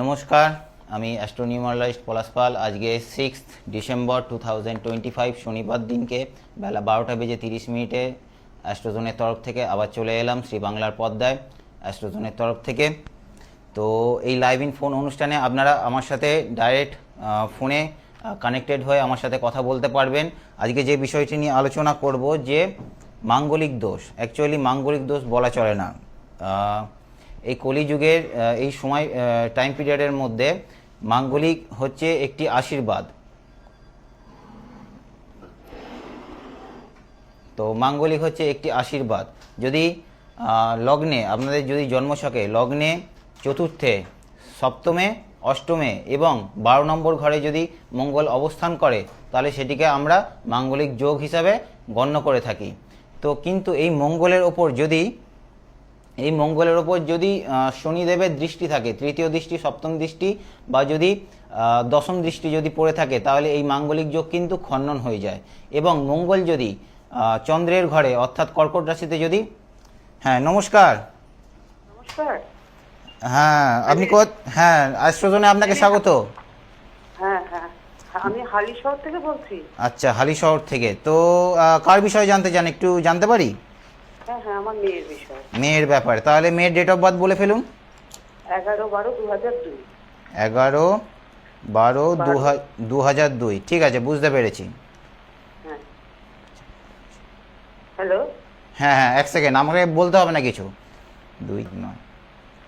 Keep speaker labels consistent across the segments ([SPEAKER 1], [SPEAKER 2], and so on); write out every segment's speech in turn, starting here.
[SPEAKER 1] নমস্কার, আমি অ্যাস্ট্রোনিউমারলাইস্ট পলাশ পাল। আজকে six December two thousand twenty five শনিবার দিনকে বেলা বারোটা বেজে তিরিশ মিনিটে অ্যাস্ট্রোজোনের তরফ থেকে আবার চলে এলাম শ্রী বাংলার পদ্মায় অ্যাস্ট্রোজনের তরফ থেকে। তো এই লাইভ ইন ফোন অনুষ্ঠানে আপনারা আমার সাথে ডাইরেক্ট ফোনে কানেক্টেড হয়ে আমার সাথে কথা বলতে পারবেন। আজকে যে বিষয়টি নিয়ে আলোচনা করব যে মাঙ্গলিক দোষ অ্যাকচুয়ালি মাঙ্গলিক দোষ বলা চলে না। এই কলিযুগের এই সময় টাইম পিরিয়ডের মধ্যে মাঙ্গলিক হচ্ছে একটি আশীর্বাদ। তো মাঙ্গলিক হচ্ছে একটি আশীর্বাদ। যদি লগ্নে, আপনাদের যদি জন্মছকে লগ্নে চতুর্থে, সপ্তমে, অষ্টমে এবং বারো নম্বর ঘরে যদি মঙ্গল অবস্থান করে, তাহলে সেটিকে আমরা মাঙ্গলিক যোগ হিসাবে গণ্য করে থাকি। তো কিন্তু এই মঙ্গলের ওপর যদি এই মঙ্গলের ওপর যদি শনিদেবের দৃষ্টি থাকে তৃতীয় দৃষ্টি সপ্তম দৃষ্টি বা যদি দশম দৃষ্টি যদি পড়ে থাকে তাহলে এই মাঙ্গলিক যোগ কিন্তু খণ্ডন হয়ে যায়। এবং মঙ্গল যদি চন্দ্রের ঘরে অর্থাৎ কর্কট রাশিতে যদি হ্যাঁ নমস্কার।
[SPEAKER 2] নমস্কার।
[SPEAKER 1] হ্যাঁ আপনি কত হ্যাঁ আশ্রজনে আপনাকে স্বাগত।
[SPEAKER 2] হ্যাঁ হ্যাঁ হ্যাঁ, আমি হালি শহর থেকে বলছি।
[SPEAKER 1] আচ্ছা হালি শহর থেকে। তো কার বিষয়ে জানতে চান একটু জানতে পারি?
[SPEAKER 2] হ্যাঁ হ্যাঁ আমার মেয়ের বিষয়।
[SPEAKER 1] মেয়ের ব্যাপারে। তাহলে মেয়ের ডেট অফ বার্থ বলে ফেলুন।
[SPEAKER 2] এগারো বারো দু হাজার দুই।
[SPEAKER 1] এগারো বারো দু হাজার দুই। ঠিক আছে বুঝতে পেরেছি।
[SPEAKER 2] হ্যাঁ। হ্যালো?
[SPEAKER 1] হ্যাঁ হ্যাঁ এক সেকেন্ড আমাকে বলতে হবে না কিছু। দুই নয়।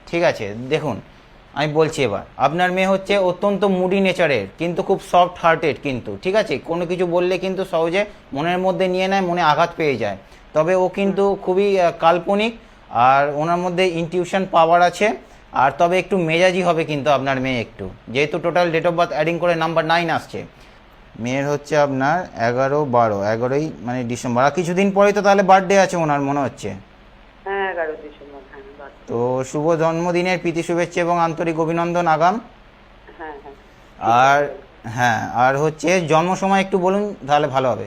[SPEAKER 1] ঠিক আছে দেখুন আমি বলছি এবার। আপনার মেয়ে হচ্ছে অত্যন্ত মুডি নেচারের কিন্তু খুব সফট হার্টেড কিন্তু ঠিক আছে? কোনো কিছু বললে কিন্তু সহজে মনের মধ্যে নিয়ে নেয় মনে আঘাত পেয়ে যায়। তবে ও কিন্তু খুবই কাল্পনিক আর ওনার মধ্যে ইনটিউশন পাওয়ার আছে। আর তবে একটু মেজাজি হবে কিন্তু আপনার মেয়ে একটু। যেহেতু total date of birth adding করে নাম্বার নাইন আসছে। মেয়ের হচ্ছে আপনার এগারো বারো। এগারোই মানে ডিসেম্বর। আর কিছুদিন পরেই তো তাহলে বার্থডে আছে ওনার মনে হচ্ছে?
[SPEAKER 2] হ্যাঁ হ্যাঁ
[SPEAKER 1] তো শুভ জন্মদিনের প্রীতি শুভেচ্ছা এবং আন্তরিক অভিনন্দন আগাম।
[SPEAKER 2] হ্যাঁ।
[SPEAKER 1] আর হ্যাঁ আর হচ্ছে জন্ম সময় একটু বলুন তাহলে ভালো হবে।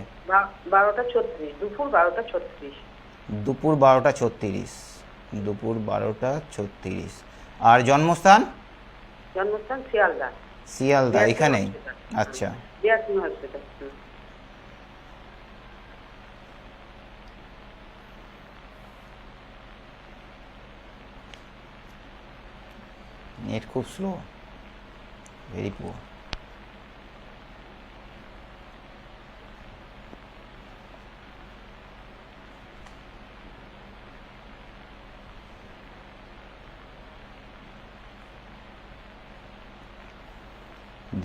[SPEAKER 2] বারোটা ছত্রিশ দুপুর বারোটা ছত্রিশ।
[SPEAKER 1] দুপুর বারোটা ছত্রিশ দুপুর বারোটা ছত্রিশ। আর জন্মস্থান?
[SPEAKER 2] জন্মস্থান শিয়ালদা।
[SPEAKER 1] শিয়ালদা এখানেই আচ্ছা। নেট খুব স্লো ভেরি পুয়ার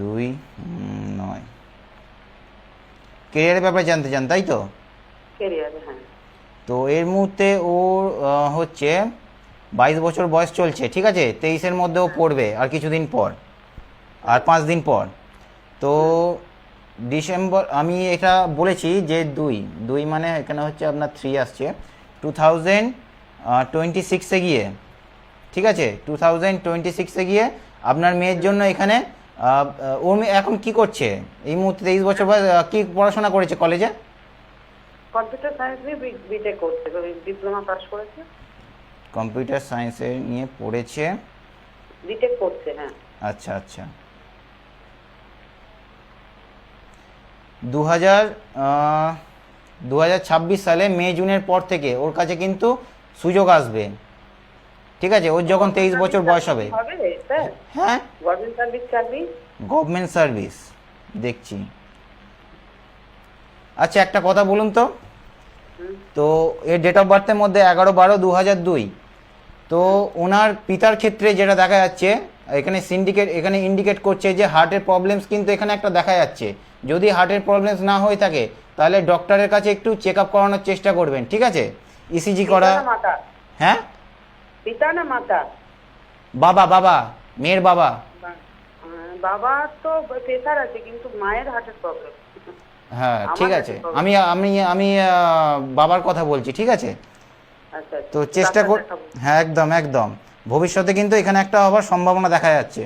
[SPEAKER 1] দুই নয়। কেরিয়ারের ব্যাপারে জানতে চান তাই তো?
[SPEAKER 2] কেরিয়ারে হ্যাঁ।
[SPEAKER 1] তো এর মুহূর্তে ওর হচ্ছে বাইশ বছর বয়স চলছে ঠিক আছে? তেইশের মধ্যেও পড়বে আর কিছুদিন পর। আর পাঁচ দিন পর। তো ডিসেম্বর আমি এটা বলেছি যে দুই দুই মানে এখানে হচ্ছে আপনার থ্রি আসছে। টু থাউজেন্ড টোয়েন্টি সিক্সে গিয়ে ঠিক আছে? টু থাউজেন্ড টোয়েন্টি সিক্সে গিয়ে আপনার মেয়ের জন্য এখানে মেয়ে এখন কি করছে? এই মুহূর্তে তেইশ বছর বয়স কি পড়াশোনা করেছে কলেজে
[SPEAKER 2] কম্পিউটার সায়েন্স নিয়ে বিটেক করছে ডিপ্লোমা পাস করেছে।
[SPEAKER 1] কম্পিউটার সায়েন্সে নিয়ে পড়েছে।
[SPEAKER 2] বিটেক করছে হ্যাঁ।
[SPEAKER 1] আচ্ছা আচ্ছা। দু হাজার দু হাজার ছাব্বিশ সালে মে জুনের পর থেকে ওর কাছে কিন্তু সুযোগ আসবে। ঠিক আছে ওর যখন তেইশ বছর বয়স হবে।
[SPEAKER 2] হবে স্যার।
[SPEAKER 1] হ্যাঁ?
[SPEAKER 2] গভর্নমেন্ট সার্ভিস চাকরি?
[SPEAKER 1] গভর্নমেন্ট সার্ভিস দেখছি। আচ্ছা একটা কথা বলুন তো। তো এর ডেট অফ বার্থের মধ্যে এগারো বারো দু হাজার দুই। তো ওনার পিতার ক্ষেত্রে যেটা দেখা যাচ্ছে এখানে সিন্ডিকেট এখানে ইন্ডিকেট করছে যে হার্টের প্রবলেমস কিন্তু এখানে একটা দেখা যাচ্ছে। যদি হার্টের প্রবলেমস না হয়ে থাকে তাহলে ডক্টরের কাছে একটু চেক আপ করানোর চেষ্টা করবেন ঠিক আছে? ইসিজি করা
[SPEAKER 2] না মাতা
[SPEAKER 1] হ্যাঁ?
[SPEAKER 2] পিতা না মাতা?
[SPEAKER 1] বাবা বাবা মেয়ের বাবা।
[SPEAKER 2] বাবা তো প্রেশার আছে কিন্তু মায়ের হার্টের প্রবলেম
[SPEAKER 1] হ্যাঁ ঠিক আছে। আমি আমি আমি বাবার কথা বলছি ঠিক আছে?
[SPEAKER 2] আচ্ছা আচ্ছা।
[SPEAKER 1] তো চেষ্টা কর হ্যাঁ একদম একদম। ভবিষ্যতে কিন্তু এখানে একটা হবার সম্ভাবনা দেখা যাচ্ছে।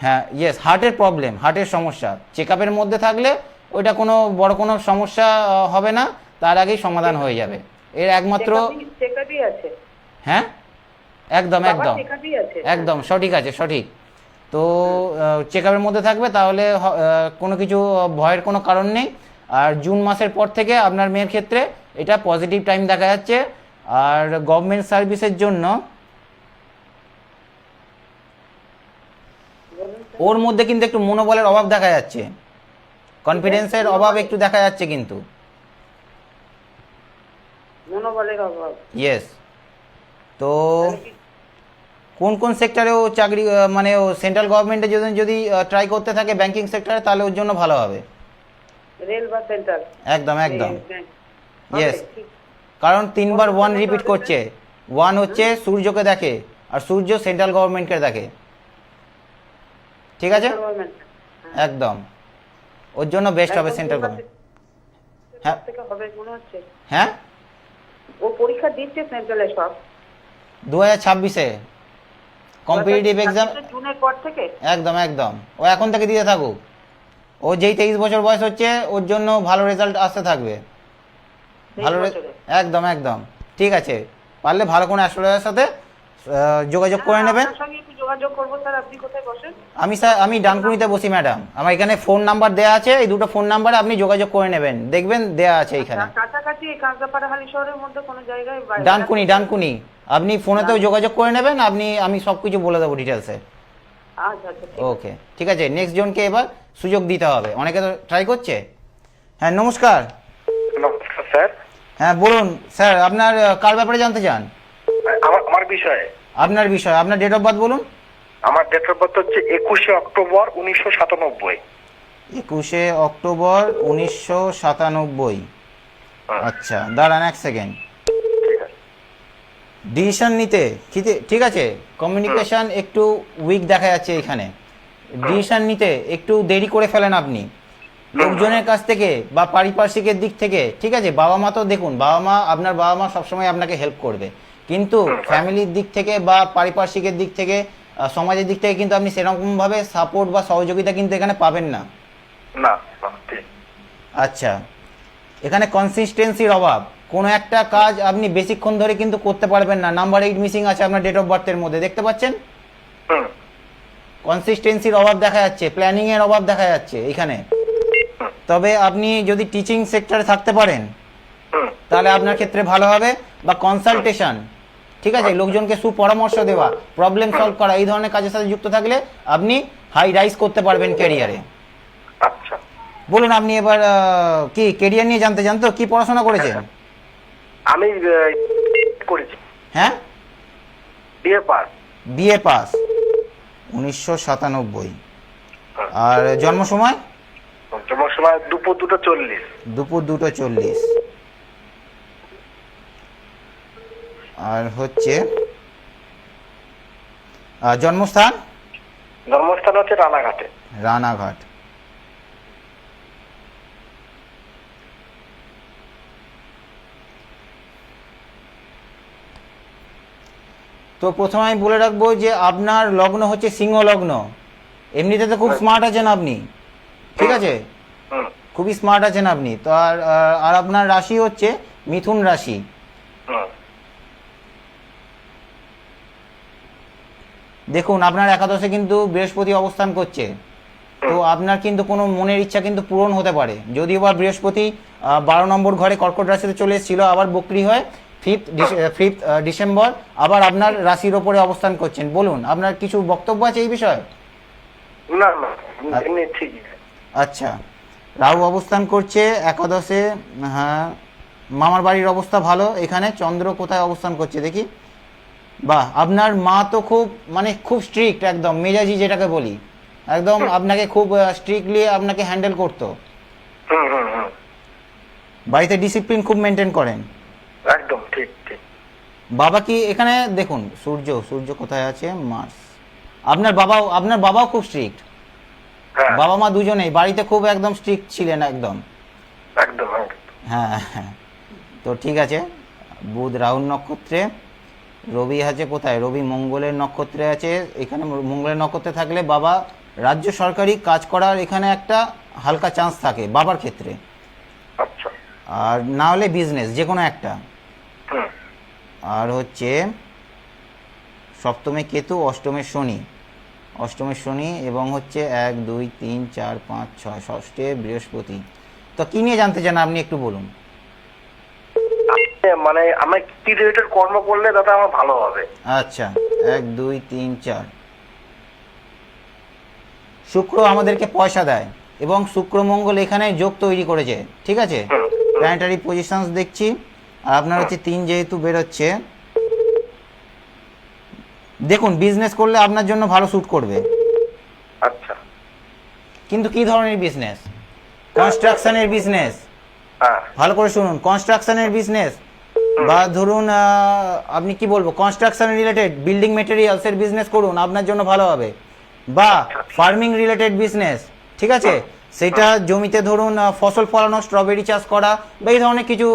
[SPEAKER 1] হ্যাঁ ইয়েস হার্টের প্রবলেম হার্টের সমস্যা। চেক মধ্যে থাকলে ওইটা কোনো বড় কোনো সমস্যা হবে না তার আগেই সমাধান হয়ে যাবে। এর একমাত্র হ্যাঁ? একদম একদম। একদম সঠিক আছে সঠিক। তো চেক আপের মধ্যে থাকবে তাহলে কোনো কিছু ভয়ের কোনো কারণ নেই। আর জুন মাসের পর থেকে আপনার মেয়ের ক্ষেত্রে এটা পজিটিভ টাইম দেখা যাচ্ছে। আর গভর্নমেন্ট সার্ভিসের জন্য ওর মধ্যে কিন্তু একটু মনোবলের অভাব দেখা যাচ্ছে। কনফিডেন্সের অভাব একটু দেখা যাচ্ছে কিন্তু।
[SPEAKER 2] মনোবলের অভাব।
[SPEAKER 1] ইয়েস তো কোন কোন সেক্টরে ও চাকরি মানে ও সেন্ট্রাল গভর্নমেন্টের যদি যদি ট্রাই করতে থাকে ব্যাংকিং সেক্টরে তাহলে ওর জন্য ভালো হবে।
[SPEAKER 2] রেল বা সেন্ট্রাল
[SPEAKER 1] একদম একদম.
[SPEAKER 2] Yes.
[SPEAKER 1] কারণ তিনবার ওয়ান রিপিট করছে। ওয়ান হচ্ছে সূর্যকে দেখে আর সূর্য সেন্ট্রাল গভর্নমেন্টকে দেখে। ঠিক আছে? একদম। ওর জন্য বেস্ট হবে সেন্ট্রাল গভর্নমেন্ট হ্যাঁ। হ্যাঁ?
[SPEAKER 2] ও পরীক্ষা দিচ্ছে সেন্ট্রালে সব।
[SPEAKER 1] 2026 এ কম্পিটিটিভ এক্সাম
[SPEAKER 2] জুনের পর থেকে?
[SPEAKER 1] একদম একদম। ও এখন থেকে দিতে থাকুক। ও যেই তেইশ বছর বয়স হচ্ছে ওর জন্য ভালো রেজাল্ট আসতে থাকবে। ভালো একদম একদম। ঠিক আছে। পারলে ভালো কোনো অ্যাস্ট্রোলজার সাথে যোগাযোগ করে নেবেন।
[SPEAKER 2] যোগাযোগ করব স্যার আপনি কোথায় বসেন?
[SPEAKER 1] আমি স্যার আমি ডানকুনিতে বসি ম্যাডাম। আমার এখানে ফোন নাম্বার দেওয়া আছে এই দুটো ফোন নাম্বারে আপনি যোগাযোগ করে নেবেন। দেখবেন দেওয়া আছে এখানে।
[SPEAKER 2] কাছাকাছি কাঁচরাপাড়া হালি শহরের মধ্যে কোনো জায়গায়
[SPEAKER 1] ডানকুনি ডানকুনি। আপনি ফোনেতেও যোগাযোগ করে নেবেন আপনি আমি সব কিছু বলে দেবো ডিটেলসে।
[SPEAKER 2] আচ্ছা আচ্ছা
[SPEAKER 1] ওকে ঠিক আছে নেক্সট জনকে এবার সুযোগ দিতে হবে। অনেকে তো ট্রাই করছে? হ্যাঁ নমস্কার।
[SPEAKER 3] নমস্কার স্যার।
[SPEAKER 1] হ্যাঁ বলুন স্যার আপনার কার ব্যাপারে জানতে চান?
[SPEAKER 3] আমার আমার বিষয়ে।
[SPEAKER 1] আপনার বিষয় আপনার ডেট অফ বার্থ বলুন।
[SPEAKER 3] আমার ডেট অফ বার্থ হচ্ছে একুশে অক্টোবর উনিশশো সাতানব্বই।
[SPEAKER 1] একুশে অক্টোবর উনিশশো সাতানব্বই। আচ্ছা দাঁড়ান এক সেকেন্ড ডিসিশন নিতে ঠিক আছে? কমিউনিকেশন একটু উইক দেখা যাচ্ছে এখানে। ডিসিশন নিতে একটু দেরি করে ফেলেন আপনি। লোকজনের কাছ থেকে বা পারিপার্শ্বিকের দিক থেকে ঠিক আছে? বাবা মা তো দেখুন বাবা মা আপনার বাবা মা সবসময় আপনাকে হেল্প করবে। কিন্তু ফ্যামিলির দিক থেকে বা পারিপার্শ্বিকের দিক থেকে সমাজের দিক থেকে কিন্তু আপনি সেরকমভাবে সাপোর্ট বা সহযোগিতা কিন্তু এখানে পাবেন না।
[SPEAKER 3] না
[SPEAKER 1] আচ্ছা এখানে কনসিস্টেন্সির অভাব। কোনো একটা কাজ আপনি বেশিক্ষণ ধরে কিন্তু করতে পারবেন না। নাম্বার এইট মিসিং আছে আপনার ডেট অফ বার্থের মধ্যে দেখতে পাচ্ছেন? কনসিস্টেন্সির অভাব দেখা যাচ্ছে প্ল্যানিং এর অভাব দেখা যাচ্ছে এখানে। তবে আপনি যদি টিচিং সেক্টরে থাকতে পারেন তাহলে আপনার ক্ষেত্রে ভালো হবে। বা কনসালটেশন ঠিক আছে লোকজনকে সুপরামর্শ দেওয়া প্রবলেম সলভ করা এই ধরনের কাজের সাথে যুক্ত থাকলে আপনি হাই রাইজ করতে পারবেন ক্যারিয়ারে
[SPEAKER 3] আচ্ছা।
[SPEAKER 1] বলুন আপনি এবার কি ক্যারিয়ার নিয়ে জানতে চান তো? কি পড়াশোনা করেছেন?
[SPEAKER 3] আমি আহ, করেছি।
[SPEAKER 1] হ্যাঁ?
[SPEAKER 3] বিয়ে পাস
[SPEAKER 1] বিএ পাস উনিশশো সাতানব্বই। আর জন্ম সময়?
[SPEAKER 3] তোমার সময় দুপুর দুটো চল্লিশ।
[SPEAKER 1] দুপুর দুটো চল্লিশ। আর হচ্ছে জন্মস্থান?
[SPEAKER 3] জন্মস্থান হচ্ছে রানাঘাটে।
[SPEAKER 1] রানাঘাট। তো প্রথমে আমি বলে রাখব যে আপনার লগ্ন হচ্ছে সিংহ লগ্ন এমনিতে তো খুব স্মার্ট আছেন আপনি। ঠিক আছে? খুবই স্মার্ট আছেন আপনি। তো আর- আর আপনার রাশি হচ্ছে মিথুন রাশি। দেখুন আপনার একাদশে কিন্তু বৃহস্পতি অবস্থান করছে। তো আপনার কিন্তু কোনো মনের ইচ্ছা কিন্তু পূরণ হতে পারে। যদিও বা বৃহস্পতি বারো নম্বর ঘরে কর্কট রাশিতে চলে এসেছিল আবার বক্রি হয় ফিফথ ফিফথ ডিসেম্বর আবার আপনার রাশির ওপরে অবস্থান করছেন। বলুন আপনার কিছু বক্তব্য আছে এই বিষয়ে? আচ্ছা রাহু অবস্থান করছে একাদশে হ্যাঁ মামার বাড়ির অবস্থা ভালো এখানে চন্দ্র কোথায় অবস্থান করছে দেখি। বাহ আপনার মা তো খুব মানে খুব স্ট্রিক্ট একদম মেজাজি যেটাকে বলি। একদম আপনাকে খুব স্ট্রিক্টলি আপনাকে হ্যান্ডেল করতো।
[SPEAKER 3] হুম হুম হুম।
[SPEAKER 1] বাড়িতে ডিসিপ্লিন খুব মেনটেন করেন।
[SPEAKER 3] একদম ঠিক ঠিক।
[SPEAKER 1] বাবা কি এখানে দেখুন সূর্য সূর্য কোথায় আছে? মার্স। আপনার বাবাও আপনার বাবাও খুব স্ট্রিক্ট
[SPEAKER 3] হ্যাঁ।
[SPEAKER 1] বাবা মা দুজনেই বাড়িতে খুব একদম স্ট্রিক্ট ছিলেন একদম।
[SPEAKER 3] একদম একদম
[SPEAKER 1] হ্যাঁ হ্যাঁ। তো ঠিক আছে বুধ রাহুল নক্ষত্রে রবি আছে কোথায়? রবি মঙ্গলের নক্ষত্রে আছে এখানে মঙ্গলের নক্ষত্রে থাকলে বাবা রাজ্য সরকারি কাজ করার এখানে একটা হালকা চান্স থাকে বাবার ক্ষেত্রে।
[SPEAKER 3] আচ্ছা।
[SPEAKER 1] আর না হলে বিজনেস যে কোনো একটা আর হচ্ছে সপ্তমে কেতু অষ্টমে শনি। অষ্টমে শনি এবং হচ্ছে এক দুই তিন চার পাঁচ ছয় ষষ্ঠে বৃহস্পতি। তো কি নিয়ে জানতে চান আপনি একটু বলুন।
[SPEAKER 3] মানে আমি কি রিলেটেড কর্ম করলে দাদা আমার ভালো হবে?
[SPEAKER 1] আচ্ছা এক দুই তিন চার। শুক্র আমাদেরকে পয়সা দেয় এবং শুক্র মঙ্গল এখানে যোগ তৈরি করেছে ঠিক আছে। প্ল্যানেটারি পজিশনস দেখছি আর আপনার হচ্ছে তিন যেহেতু বেরোচ্ছে দেখুন বিজনেস করলে আপনার জন্য ভালো স্যুট করবে।
[SPEAKER 3] আচ্ছা।
[SPEAKER 1] কিন্তু কি ধরনের বিজনেস কনস্ট্রাকশনের বিজনেস ভালো করে শুনুন কনস্ট্রাকশনের বিজনেস বা ধরুন আপনি কি বলব কনস্ট্রাকশন রিলেটেড বিল্ডিং মেটেরিয়ালসের বিজনেস করুন আপনার জন্য ভালো হবে। বা ফার্মিং রিলেটেড বিজনেস ঠিক আছে? সেটা জমিতে ধরুন ফসল ফলানো স্ট্রবেরি চাষ করা বা এই ধরনের কিছু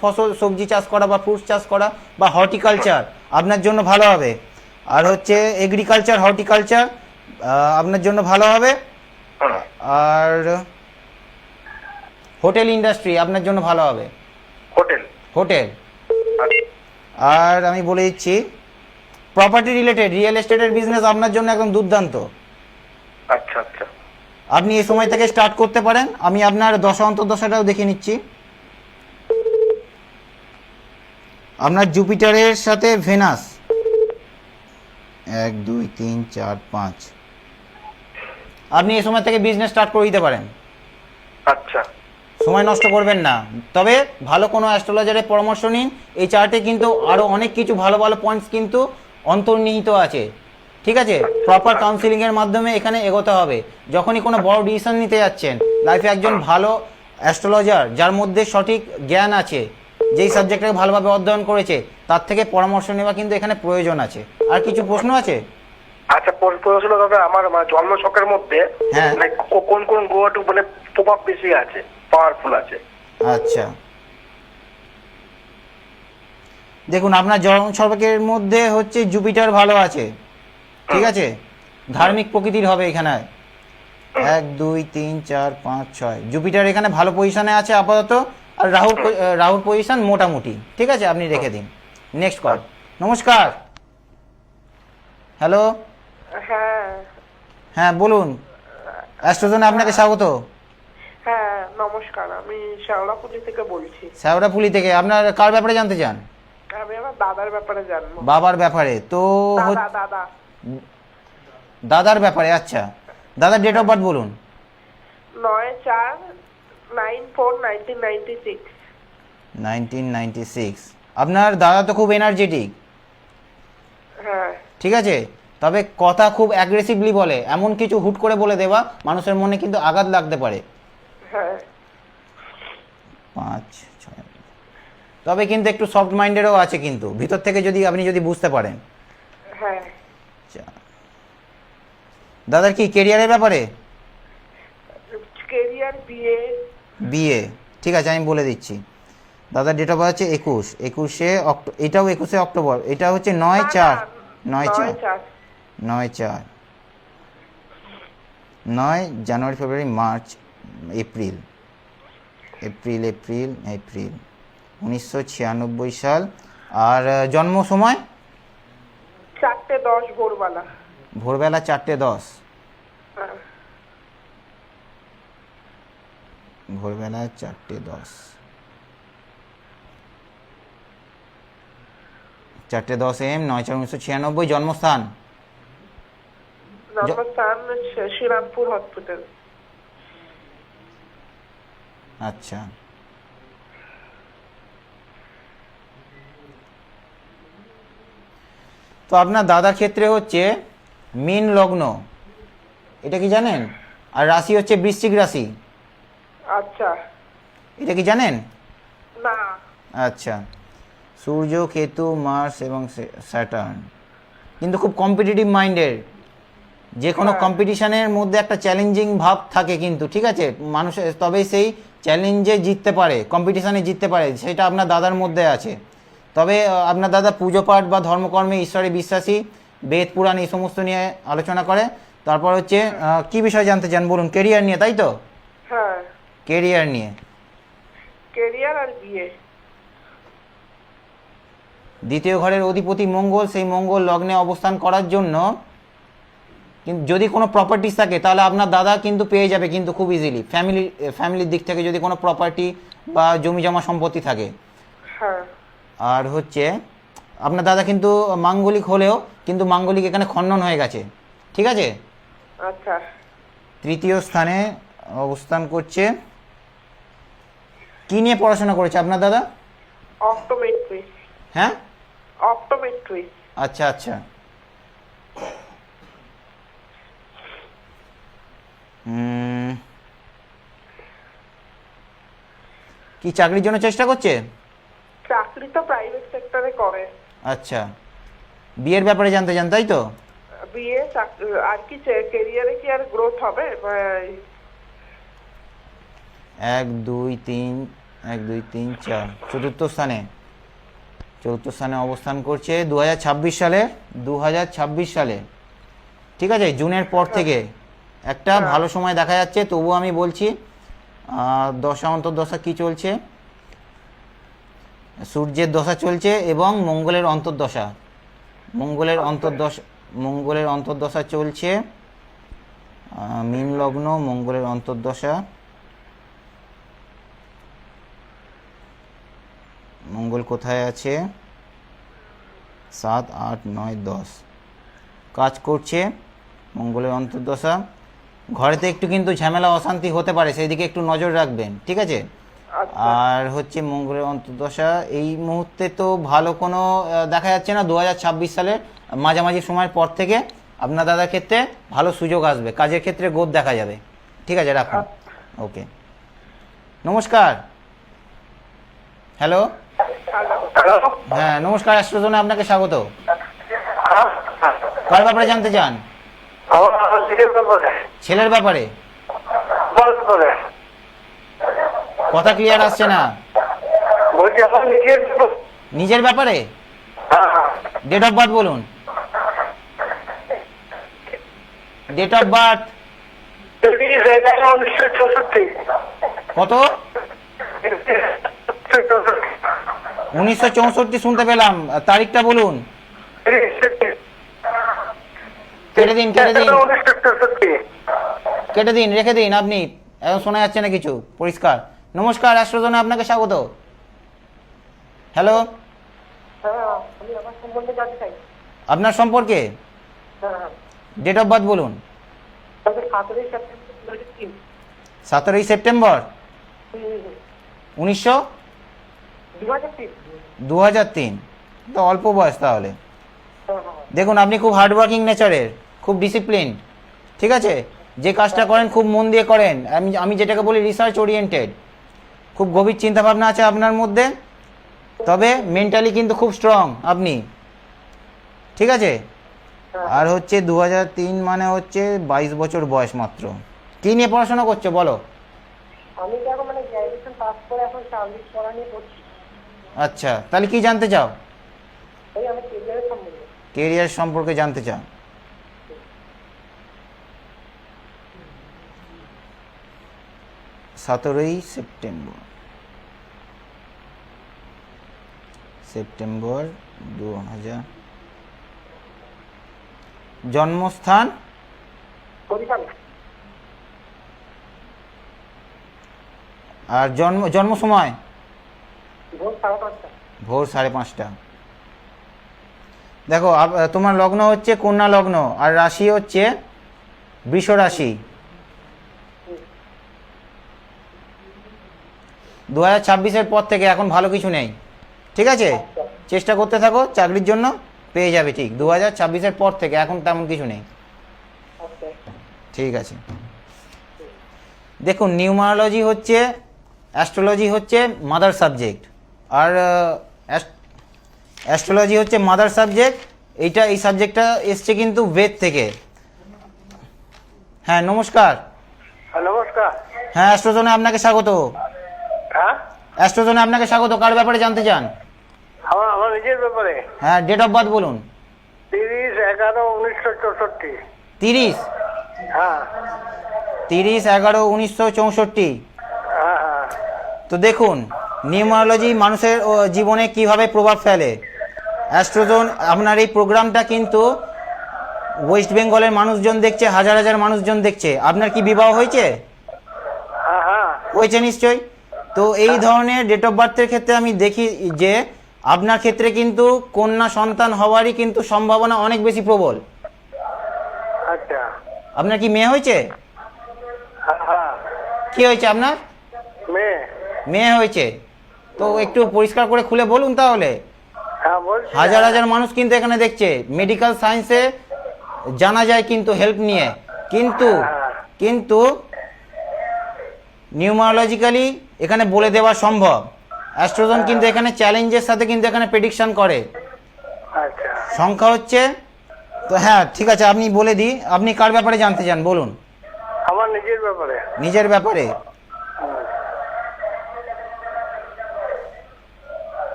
[SPEAKER 1] ফসল সবজি চাষ করা বা ফ্রুটস চাষ করা বা হর্টিকালচার আপনার জন্য ভালো হবে। আর হচ্ছে এগ্রিকালচার হর্টিকালচার আপনার জন্য ভালো হবে। আর হোটেল ইন্ডাস্ট্রি আপনার জন্য ভালো হবে।
[SPEAKER 3] হোটেল
[SPEAKER 1] হোটেল আর আমি বলে দিচ্ছি প্রপার্টি রিলেটেড রিয়েল এস্টেটের বিজনেস আপনার জন্য একদম দুর্দান্ত।
[SPEAKER 3] আচ্ছা আচ্ছা।
[SPEAKER 1] আপনি এই সময় থেকে স্টার্ট করতে পারেন আমি আপনার দশা অন্তর্দশাটাও দেখে নিচ্ছি। আপনার জুপিটারের সাথে ভেনাস এক দুই তিন চার পাঁচ। আপনি এই সময় থেকে বিজনেস স্টার্ট করে দিতে পারেন।
[SPEAKER 3] আচ্ছা।
[SPEAKER 1] সময় নষ্ট করবেন না। তবে ভালো কোনো অ্যাস্ট্রোলজারের পরামর্শ নিন। এই চার্টে কিন্তু আরও অনেক কিছু ভালো ভালো পয়েন্টস কিন্তু অন্তর্নিহিত আছে। ঠিক আছে? প্রপার কাউন্সিলিংয়ের মাধ্যমে এখানে এগোতে হবে। যখনই কোনো বড় ডিসিশন নিতে যাচ্ছেন লাইফে একজন ভালো অ্যাস্ট্রোলজার যার মধ্যে সঠিক জ্ঞান আছে, যেই সাবজেক্টটাকে ভালোভাবে অধ্যয়ন করেছে, তার থেকে পরামর্শ নেওয়া কিন্তু এখানে প্রয়োজন আছে। আর কিছু প্রশ্ন আছে?
[SPEAKER 3] আচ্ছা প্রশ্ন দাদা আমার মানে জন্ম ছকের মধ্যে
[SPEAKER 1] হ্যাঁ।
[SPEAKER 3] কোন কোন গ্রহটু মানে প্রভাব বেশি আছে পাওয়ারফুল আছে?
[SPEAKER 1] আচ্ছা। দেখুন আপনার জন্ম ছকের মধ্যে হচ্ছে জুপিটার ভালো আছে ঠিক আছে? ধার্মিক প্রকৃতির হবে এখানে এক দুই তিন চার পাঁচ ছয়। জুপিটার এখানে ভালো পজিশনে আছে আপাতত আর রাহুর আহ, রাহুর পজিশন মোটামুটি ঠিক আছে? আপনি রেখে দিন। নেক্সট কল নমস্কার। হ্যালো
[SPEAKER 2] হ্যাঁ।
[SPEAKER 1] হ্যাঁ বলুন। অ্যাস্ট্রোজনে আপনাকে স্বাগত।
[SPEAKER 2] হ্যাঁ নমস্কার আমি শেওড়াপুলি থেকে বলছি।
[SPEAKER 1] শ্যাওড়াপুলি থেকে। আপনার কার ব্যাপারে জানতে চান?
[SPEAKER 2] আমি আমার দাদার ব্যাপারে জানব।
[SPEAKER 1] বাবার ব্যাপারে। তো
[SPEAKER 2] দাদা দাদা।
[SPEAKER 1] দাদার ব্যাপারে আচ্ছা। দাদার ডেট অফ বার্থ বলুন।
[SPEAKER 2] নয় চার nine four nineteen ninety six.
[SPEAKER 1] Nineteen ninety six. আপনার দাদা তো খুব এনার্জেটিক
[SPEAKER 2] হ্যাঁ।
[SPEAKER 1] ঠিক আছে? তবে কথা খুব অ্যাগ্রেসিভলি বলে এমন কিছু হুট করে বলে দেওয়া মানুষের মনে কিন্তু আঘাত লাগতে পারে।
[SPEAKER 2] হ্যাঁ।
[SPEAKER 1] পাঁচ ছয় তবে কিন্তু একটু সফট মাইন্ডেরও আছে কিন্তু। ভিতর থেকে যদি আপনি যদি বুঝতে পারেন।
[SPEAKER 2] হ্যাঁ।
[SPEAKER 1] দাদার কি কেরিয়ারের ব্যাপারে?
[SPEAKER 2] কেরিয়ার বিয়ে
[SPEAKER 1] বিয়ে ঠিক আছে আমি বলে দিচ্ছি। দাদার ডেট অফ বার্থ হচ্ছে একুশ। একুশে অক্টো এটাও একুশে অক্টোবর এটা হচ্ছে নয় চার। নয় চার।
[SPEAKER 2] নয় চার।
[SPEAKER 1] নয় জানুয়ারি ফেব্রুয়ারি মার্চ এপ্রিল। এপ্রিল এপ্রিল এপ্রিল। উনিশশো ছিয়ানব্বই সাল। আর জন্ম সময়?
[SPEAKER 2] চারটে দশ ভোরবেলা।
[SPEAKER 1] ভোরবেলা চারটে দশ।
[SPEAKER 2] হ্যাঁ।
[SPEAKER 1] ভোরবেলা চারটে দশ। চারটে দশ এম নয় চার উনিশশো ছিয়ানব্বই জন্মস্থান?
[SPEAKER 2] শ্রীরামপুর হসপিটাল
[SPEAKER 1] আচ্ছা তো আপনার দাদার ক্ষেত্রে হচ্ছে মীন লগ্ন এটা কি জানেন আর রাশি হচ্ছে বৃশ্চিক রাশি
[SPEAKER 2] আচ্ছা
[SPEAKER 1] এটা কি জানেন
[SPEAKER 2] না
[SPEAKER 1] আচ্ছা সূর্য কেতু মার্স এবং স্যাটার্ন কিন্তু খুব কম্পিটিটিভ মাইন্ডের যে কোনো। কম্পিটিশনের মধ্যে একটা চ্যালেঞ্জিং ভাব থাকে কিন্তু ঠিক আছে? মানুষের তবেই সেই চ্যালেঞ্জে জিততে পারে কম্পিটিশনে জিততে পারে সেটা আপনার দাদার মধ্যে আছে। তবে আপনার দাদা পুজো পাঠ বা ধর্মকর্মে ঈশ্বরে বিশ্বাসী বেদ পুরাণ এই সমস্ত নিয়ে আলোচনা করে। তারপর হচ্ছে কি বিষয় জানতে চান বলুন? কেরিয়ার নিয়ে তাই তো?
[SPEAKER 2] হ্যাঁ।
[SPEAKER 1] কেরিয়ার নিয়ে।
[SPEAKER 2] কেরিয়ার আর বিয়ে।
[SPEAKER 1] দ্বিতীয় ঘরের অধিপতি মঙ্গল সেই মঙ্গল লগ্নে অবস্থান করার জন্য কিন্তু যদি কোনো প্রপার্টিস থাকে তাহলে আপনার দাদা কিন্তু পেয়ে যাবে কিন্তু খুব ইজিলি ফ্যামিলি ফ্যামিলির দিক থেকে যদি কোনো প্রপার্টি বা জমি জমা সম্পত্তি থাকে।
[SPEAKER 2] হ্যাঁ।
[SPEAKER 1] আর হচ্ছে আপনার দাদা কিন্তু মাঙ্গলিক হলেও কিন্তু মাঙ্গলিক এখানে খণ্ডন হয়ে গেছে। ঠিক আছে?
[SPEAKER 2] আচ্ছা।
[SPEAKER 1] তৃতীয় স্থানে অবস্থান করছে। কি নিয়ে পড়াশোনা করেছে আপনার দাদা?
[SPEAKER 2] অপটোমেট্রিস
[SPEAKER 1] হ্যাঁ?
[SPEAKER 2] অপটোমেট্রিস
[SPEAKER 1] আচ্ছা আচ্ছা। কি চাকরির জন্য চেষ্টা করছে?
[SPEAKER 2] চাকরি তো প্রাইভেট সেক্টরে করে।
[SPEAKER 1] আচ্ছা। বিয়ের ব্যাপারে জানতে চান তাই তো?
[SPEAKER 2] বিয়ে আর কি কেরিয়ারে কি আর গ্রোথ হবে?
[SPEAKER 1] এক দুই তিন এক দুই তিন চার। চতুর্থ স্থানে। চতুর্থ স্থানে অবস্থান করছে দু হাজার ছাব্বিশ সালে। দু হাজার ছাব্বিশ সালে। ঠিক আছে? জুনের পর থেকে। একটা ভালো সময় দেখা যাচ্ছে তবুও আমি বলছি দশা অন্তর্দশা কি চলছে? সূর্যের দশা চলছে এবং মঙ্গলের অন্তর্দশা মঙ্গলের অন্তর্দশা মঙ্গলের অন্তর্দশা চলছে মীন লগ্ন মঙ্গলের অন্তর্দশা মঙ্গল কোথায় আছে? সাত আট নয় দশ। কাজ করছে মঙ্গলের অন্তর্দশা ঘরেতে একটু কিন্তু ঝামেলা অশান্তি হতে পারে সেই দিকে একটু নজর রাখবেন ঠিক আছে?
[SPEAKER 2] আচ্ছা।
[SPEAKER 1] আর হচ্ছে মঙ্গলের অন্তর্দশা এই মুহূর্তে তো ভালো কোনো দেখা যাচ্ছে না দু সালের মাঝামাঝি সময়ের পর থেকে আপনার দাদার ক্ষেত্রে ভালো সুযোগ আসবে কাজের ক্ষেত্রে গোদ দেখা যাবে ঠিক আছে রাখুন। ওকে। নমস্কার। হ্যালো? হ্যাঁ নমস্কার অ্যাস্ট্রোজনে আপনাকে স্বাগত। কার ব্যাপারে জানতে চান? ছেলের ব্যাপারে? কথা ক্লিয়ার আসছে না।
[SPEAKER 3] নিজের ব্যাপারে।
[SPEAKER 1] ডেট অফ বার্থ বলুন। ডেট অফ বার্থ কত? উনিশশো চৌষট্টি। শুনতে পেলাম। তারিখটা বলুন
[SPEAKER 3] তিরিশ
[SPEAKER 1] কেটে দিন কেটে দিন। কেটে দিন রেখে দিন আপনি। এখন শোনা যাচ্ছে না কিছু। পরিষ্কার। নমস্কার অ্যাস্ট্রোজনে আপনাকে স্বাগত। হ্যালো?
[SPEAKER 2] হ্যাঁ
[SPEAKER 1] আপনার সম্পর্কে? ডেট অফ বার্থ বলুন।
[SPEAKER 2] সতেরোই সেপ্টেম্বর
[SPEAKER 1] উনিশশো?
[SPEAKER 2] দু হাজার তিন।
[SPEAKER 1] তো অল্প বয়স তাহলে।
[SPEAKER 2] হ্যাঁ হ্যাঁ।
[SPEAKER 1] দেখুন আপনি খুব হার্ডওয়ার্কিং নেচারের খুব ডিসিপ্লিন ঠিক আছে? যে কাজটা করেন খুব মন দিয়ে করেন। আমি আমি যেটাকে বলি রিসার্চ ওরিয়েন্টেড খুব গভীর চিন্তাভাবনা আছে আপনার মধ্যে তবে মেন্টালি কিন্তু খুব স্ট্রং আপনি ঠিক আছে? আর হচ্ছে দু তিন মানে হচ্ছে বাইশ বছর বয়স মাত্র। কী নিয়ে পড়াশোনা করছ বলো?
[SPEAKER 2] আমি তো এখন মানে গ্র্যাজুয়েশন পাস করে এখন সার্ভিস করা নিয়ে পড়ছি।
[SPEAKER 1] আচ্ছা তাহলে কি জানতে চাও?
[SPEAKER 2] আমি
[SPEAKER 1] কেরিয়ার সম্পর্কে জানতে চাও। সতেরোই সেপ্টেম্বর। সেপ্টেম্বর দু হাজার জন্মস্থান আর জন্ম জন্ম সময়?
[SPEAKER 2] ভোর সাড়ে পাঁচটা।
[SPEAKER 1] দেখো তোমার লগ্ন হচ্ছে কন্যা লগ্ন আর রাশি হচ্ছে বৃষ রাশি দু হাজার ছাব্বিশের পর থেকে এখন ভালো কিছু নেই। ঠিক আছে? চেষ্টা করতে থাকো চাকরির জন্য পেয়ে যাবে ঠিক। দু হাজার ছাব্বিশের পর থেকে এখন তেমন কিছু নেই।
[SPEAKER 2] আচ্ছা।
[SPEAKER 1] ঠিক আছে। দেখুন নিউমারোলজি হচ্ছে অ্যাস্ট্রোলজি হচ্ছে মাদার সাবজেক্ট। আর অ্যাস্ট্রোলজি হচ্ছে মাদার সাবজেক্ট। এইটা এই সাবজেক্টটা এসছে কিন্তু বেদ থেকে। হ্যাঁ নমস্কার।
[SPEAKER 3] হ্যাঁ, নমস্কার।
[SPEAKER 1] হ্যাঁ অ্যাস্ট্রোজনে আপনাকে স্বাগত। অ্যাস্ট্রোজনে আপনাকে স্বাগত কার ব্যাপারে জানতে চান?
[SPEAKER 3] আমার আমার নিজের ব্যাপারে।
[SPEAKER 1] হ্যাঁ ডেট অফ বার্থ বলুন।
[SPEAKER 3] তিরিশ এগারো উনিশশো চৌষট্টি।
[SPEAKER 1] তিরিশ?
[SPEAKER 3] হ্যাঁ।
[SPEAKER 1] তিরিশ এগারো উনিশশো চৌষট্টি।
[SPEAKER 3] হ্যাঁ হ্যাঁ।
[SPEAKER 1] তো দেখুন নিউমারোলজি মানুষের জীবনে কীভাবে প্রভাব ফেলে? অ্যাস্ট্রোজন আপনার এই প্রোগ্রামটা কিন্তু ওয়েস্ট বেঙ্গলের মানুষজন দেখছে হাজার হাজার মানুষজন দেখছে। আপনার কি বিবাহ হয়েছে?
[SPEAKER 3] হ্যাঁ হ্যাঁ।
[SPEAKER 1] হয়েছে নিশ্চয়ই? তো এই ধরনের ডেট অফ বার্থের ক্ষেত্রে আমি দেখি যে আপনার ক্ষেত্রে কিন্তু কন্যা সন্তান হওয়ারই কিন্তু সম্ভাবনা অনেক বেশি প্রবল।
[SPEAKER 3] আচ্ছা।
[SPEAKER 1] আপনার কি মেয়ে হয়েছে?
[SPEAKER 3] হ্যাঁ হ্যাঁ।
[SPEAKER 1] কি হয়েছে আপনার?
[SPEAKER 3] মেয়ে।
[SPEAKER 1] মেয়ে হয়েছে। তো একটু পরিষ্কার করে খুলে বলুন তাহলে।
[SPEAKER 3] হ্যাঁ
[SPEAKER 1] হাজার হাজার মানুষ কিন্তু এখানে দেখছে। মেডিকেল সায়েন্সে জানা যায় কিন্তু হেল্প নিয়ে। কিন্তু কিন্তু নিউমারোলজিক্যালি এখানে বলে দেওয়া সম্ভব। অ্যাস্ট্রোজন কিন্তু এখানে চ্যালেঞ্জের সাথে কিন্তু এখানে প্রেডিকশন করে।
[SPEAKER 3] আচ্ছা।
[SPEAKER 1] সংখ্যা হচ্ছে তো হ্যাঁ ঠিক আছে আপনি বলে দিই। আপনি কার ব্যাপারে জানতে চান বলুন।
[SPEAKER 3] আমার নিজের ব্যাপারে।
[SPEAKER 1] নিজের ব্যাপারে।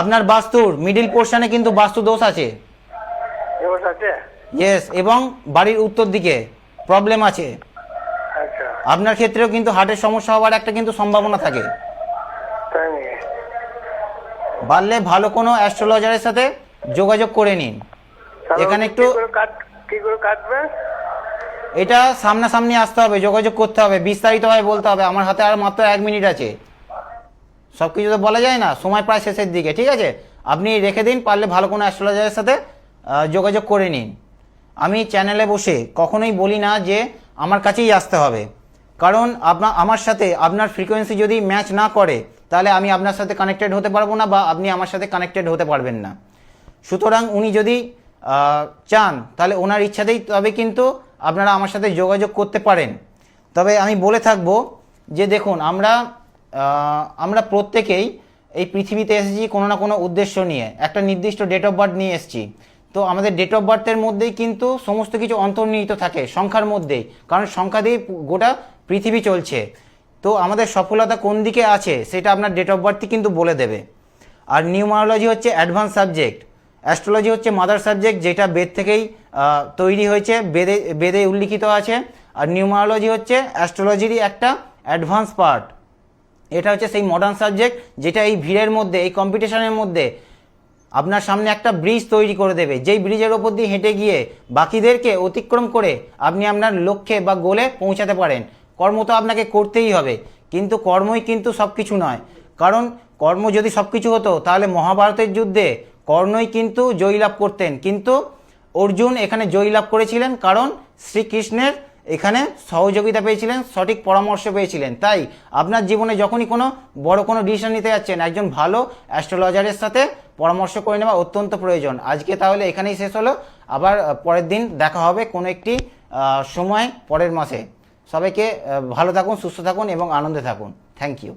[SPEAKER 1] আপনার বাস্তুর মিডিল পোর্শনে কিন্তু বাস্তু দোষ আছে।
[SPEAKER 3] এবার আছে?
[SPEAKER 1] ইয়েস এবং বাড়ির উত্তর দিকে প্রবলেম আছে। আপনার ক্ষেত্রেও কিন্তু হার্টের সমস্যা হওয়ার একটা কিন্তু সম্ভাবনা থাকে। পারলে ভালো কোনো অ্যাস্ট্রোলজারের সাথে যোগাযোগ করে নিন। এখানে একটু-
[SPEAKER 3] কি করে কাটবে
[SPEAKER 1] এটা সামনাসামনি আসতে হবে যোগাযোগ করতে হবে বিস্তারিতভাবে বলতে হবে। আমার হাতে আর মাত্র এক মিনিট আছে। সব কিছু তো বলা যায় না সময় প্রায় শেষের দিকে ঠিক আছে? আপনি রেখে দিন পারলে ভালো কোনো অ্যাস্ট্রোলজারের সাথে যোগাযোগ করে নিন। আমি চ্যানেলে বসে কখনোই বলি না যে আমার কাছেই আসতে হবে। কারণ আপনার আমার সাথে আপনার ফ্রিকোয়েন্সি যদি ম্যাচ না করে, তাহলে আমি আপনার সাথে কানেক্টেড হতে পারব না বা আপনি আমার সাথে কানেক্টেড হতে পারবেন না। সুতরাং উনি যদি চান, তাহলে ওনার ইচ্ছাতেই তবে কিন্তু আপনারা আমার সাথে যোগাযোগ করতে পারেন। তবে আমি বলে থাকব যে দেখুন, আমরা আমরা প্রত্যেকেই এই পৃথিবীতে এসেছি কোনো না কোনো উদ্দেশ্য নিয়ে। একটা নির্দিষ্ট ডেট অফ বার্থ নিয়ে এসেছি। তো আমাদের ডেট অফ বার্থের মধ্যেই কিন্তু সমস্ত কিছু অন্তর্নিহিত থাকে, সংখ্যার মধ্যেই। কারণ সংখ্যা দিয়েই গোটা পৃথিবী চলছে। তো আমাদের সফলতা কোন দিকে আছে সেটা আপনার ডেট অফ বার্থই কিন্তু বলে দেবে। আর নিউমারোলজি হচ্ছে অ্যাডভান্স সাবজেক্ট অ্যাস্ট্রোলজি হচ্ছে মাদার সাবজেক্ট যেটা বেদ থেকেই তৈরি হয়েছে। বেদে বেদে উল্লিখিত আছে। আর নিউমারোলজি হচ্ছে অ্যাস্ট্রোলজিরই একটা অ্যাডভান্স পার্ট এটা হচ্ছে সেই মডার্ন সাবজেক্ট যেটা এই ভিড়ের মধ্যে, এই কম্পিটিশনের মধ্যে আপনার সামনে একটা ব্রিজ তৈরি করে দেবে। যেই ব্রিজের ওপর দিয়ে হেঁটে গিয়ে বাকিদেরকে অতিক্রম করে আপনি আপনার লক্ষ্যে বা গোলে পৌঁছাতে পারেন। কর্ম তো আপনাকে করতেই হবে। কিন্তু কর্মই কিন্তু সব কিছু নয়। কারণ কর্ম যদি সব কিছু হতো, তাহলে মহাভারতের যুদ্ধে কর্ণই কিন্তু জয়লাভ করতেন। কিন্তু অর্জুন এখানে জয়লাভ করেছিলেন কারণ শ্রীকৃষ্ণের এখানে সহযোগিতা পেয়েছিলেন, সঠিক পরামর্শ পেয়েছিলেন। তাই আপনার জীবনে যখনই কোনো বড় কোনো ডিসিশন নিতে যাচ্ছেন, একজন ভালো অ্যাস্ট্রোলজারের সাথে পরামর্শ করে নেওয়া অত্যন্ত প্রয়োজন। আজকে তাহলে এখানেই শেষ হলো। আবার পরের দিন দেখা হবে কোনো একটি সময় পরের মাসে। সবাইকে ভালো থাকুন সুস্থ থাকুন এবং আনন্দে থাকুন। Thank you